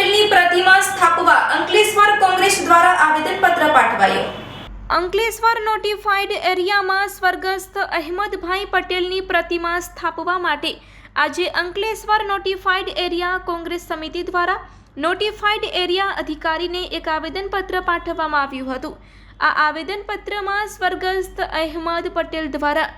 પટેલની પ્રતિમા સ્થાપવા અંકલેશ્વર કોંગ્રેસ દ્વારા આવેદનપત્ર પાઠવાયું. અંકલેશ્વર નોટિફાઈડ એરિયામાં સ્વર્ગસ્થ અહેમદભાઈ પટેલની પ્રતિમા સ્થાપવા માટે આજે અંકલેશ્વર નોટિફાઈડ એરિયા કોંગ્રેસ સમિતિ દ્વારા નોટિફાઈડ એરિયા અધિકારીને એક આવેદનપત્ર પાઠવવામાં આવ્યું હતું. આ આવેદનપત્રમાં સ્વર્ગસ્થ અહેમદ પટેલ દ્વારા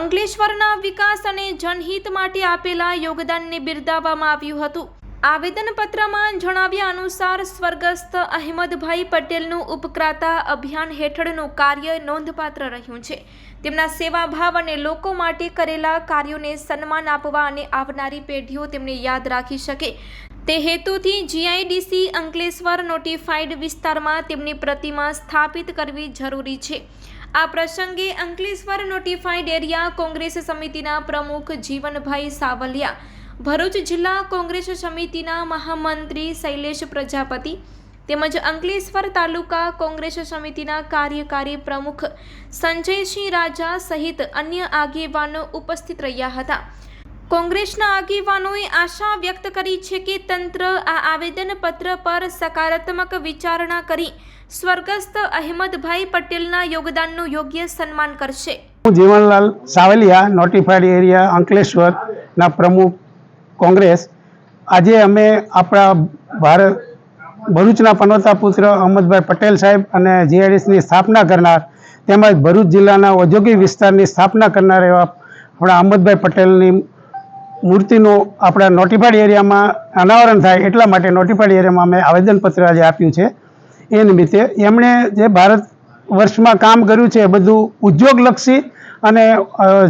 અંકલેશ્વરના વિકાસ અને જનહિત માટે આપેલા યોગદાનને બિરદાવવામાં આવ્યું હતું. આવેદનપત્રમાં જણાવ્યા અનુસાર સ્વર્ગસ્થ અહેમદભાઈ પટેલનું ઉપક્રાતા અભિયાન હેઠળનું કાર્ય નોંધપાત્ર રહ્યું છે. તેમના સેવાભાવ અને લોકો માટે કરેલા કાર્યોને સન્માન આપવા અને આવનારી પેઢીઓ તેમને યાદ રાખી શકે. તે હેતુથી જીઆઈડીસી અંકલેશ્વર નોટિફાઈડ વિસ્તારમાં તેમની પ્રતિમા સ્થાપિત કરવી જરૂરી છે. આ પ્રસંગે અંકલેશ્વર નોટિફાઈડ એરિયા કોંગ્રેસ સમિતિના પ્રમુખ જીવનભાઈ સાવલિયા ભરૂચ જિલ્લા કોંગ્રેસ સમિતિના મહામંત્રી શૈલેષ પ્રજાપતિ તેમજ અંકલેશ્વર તાલુકા કોંગ્રેસ સમિતિના કાર્યકારી પ્રમુખ સંજયસિંહ રાજા સહિત અન્ય આગેવાનો ઉપસ્થિત રહ્યા હતા. કોંગ્રેસના આગેવાનોએ આશા વ્યક્ત કરી છે કે તંત્ર આ આવેદનપત્ર પર સકારાત્મક વિચારણા કરી સ્વર્ગસ્થ અહેમદભાઈ પટેલના યોગદાનનું યોગ્ય સન્માન કરશે. હું જીવનલાલ સાવલિયા નોટિફાઈડ એરિયા અંકલેશ્વરના પ્રમુખ કોંગ્રેસ, આજે અમે આપણા ભારત ભરૂચના પનોતા પુત્ર અહમદભાઈ પટેલ સાહેબ અને જીઆઈડીસની સ્થાપના કરનાર, તેમજ ભરૂચ જિલ્લાના ઔદ્યોગિક વિસ્તારની સ્થાપના કરનાર એવા આપણા અહમદભાઈ પટેલની મૂર્તિનું આપણા નોટિફાઈડ એરિયામાં અનાવરણ થાય એટલા માટે નોટિફાઈડ એરિયામાં અમે આવેદનપત્ર આજે આપ્યું છે. એ નિમિત્તે એમણે જે ભારત વર્ષમાં કામ કર્યું છે એ બધું ઉદ્યોગલક્ષી અને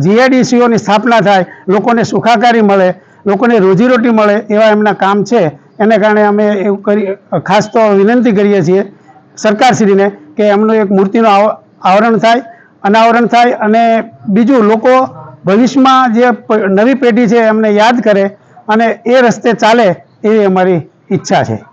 જીઆઈડીસીઓની સ્થાપના થાય, લોકોને સુખાકારી મળે લોકોને રોજીરોટી મળે એવા એમના કામ છે. એને કારણે અમે એવું કરી, ખાસ તો વિનંતી કરીએ છીએ સરકારશ્રીને કે એમનું એક મૂર્તિનું આવ- આવરણ થાય, અનાવરણ થાય અને બીજું લોકો ભવિષ્યમાં જે નવી પેઢી છે એમને યાદ કરે અને એ રસ્તે ચાલે એવી અમારી ઈચ્છા છે.